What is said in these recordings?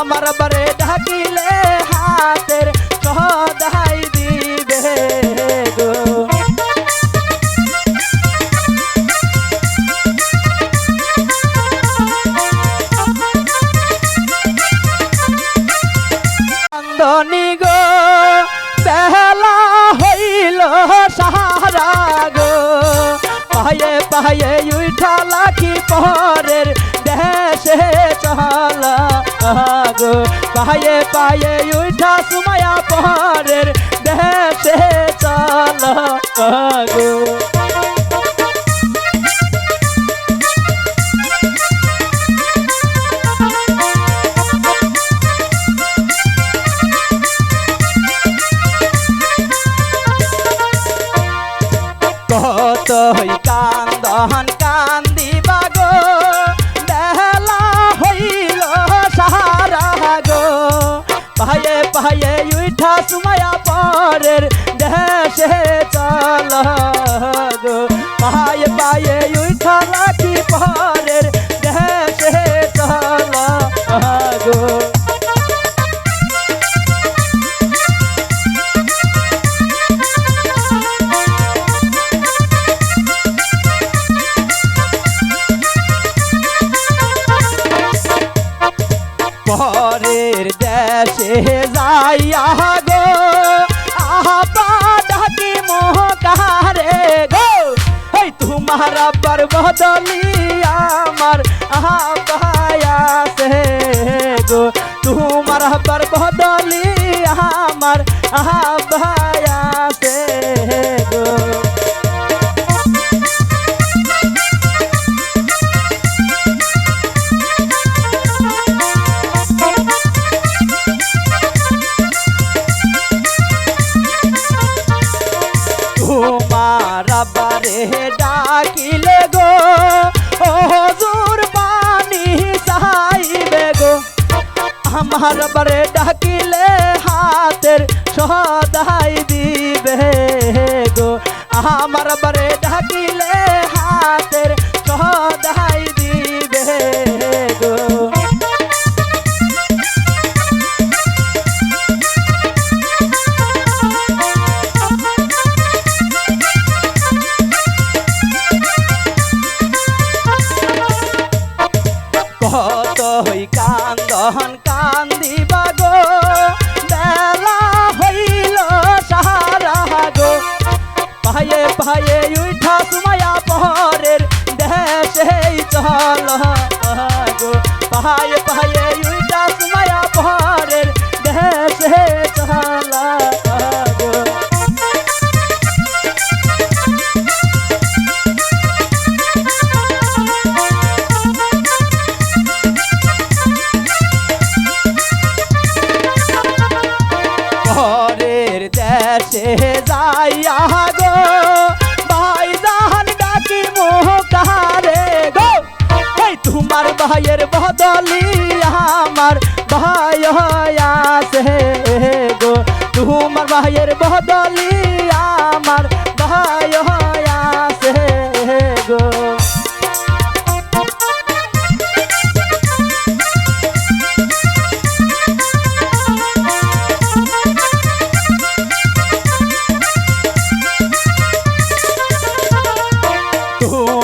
আমার বারে ঢাকিলে হাতের সদাই দিবে গো। কান্দনি গো, বেলা হইল সাহারা গো। পায়ে পায়ে উঠা লাখি পরের দেশে চলা। গো পায়ে পায়ে উঠা সুমায়া পরের দেশে চলা গো কত কান্দন কান্দিবা গো। পায়ে পায়ে উঠা সুমায়া পারের দেশে চল গো। পায়ে পায়ে পরের দেশে যাইয়া গো। আহা ডাকি মোহ গো। এই তোমার আব্বার বদলি আমার আহ্বায়া সে গো। তোমার আব্বার বদলি আমার আহ্বায়া আমার বারে ডাকিলে হাতের সদাই দিবে গো। আমার বারে কান্দিবা গো বেলা হইল সাহারা গো পায়ে পায়ে উঠা সুমায়া পহরের দেশে চল গো পায়ে পায়ে দেশে যাইয়া গো ভাই জাহান ডাকি মোহ কারে গো। এই তোমার ভাইয়ের বদলি আমার ভাই আছে গো। তোমার ভাইয়ের বদলি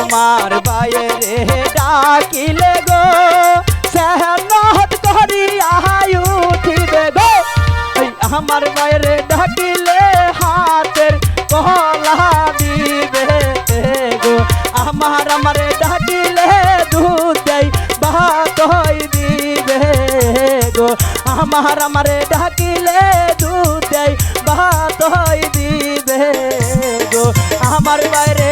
তোমার বাইরে ডাকিলে গো। সেহনত করিয়া উঠিবে গো। আমার বাইরে ডাকিলে হাতের কলা দিবে গো। আমার আমার ডাকিলে দুধ দেই ভাত দিবে গো। আমার আমার ডাকিলে দুধ দেই ভাত দিবে গো। আমার বাইরে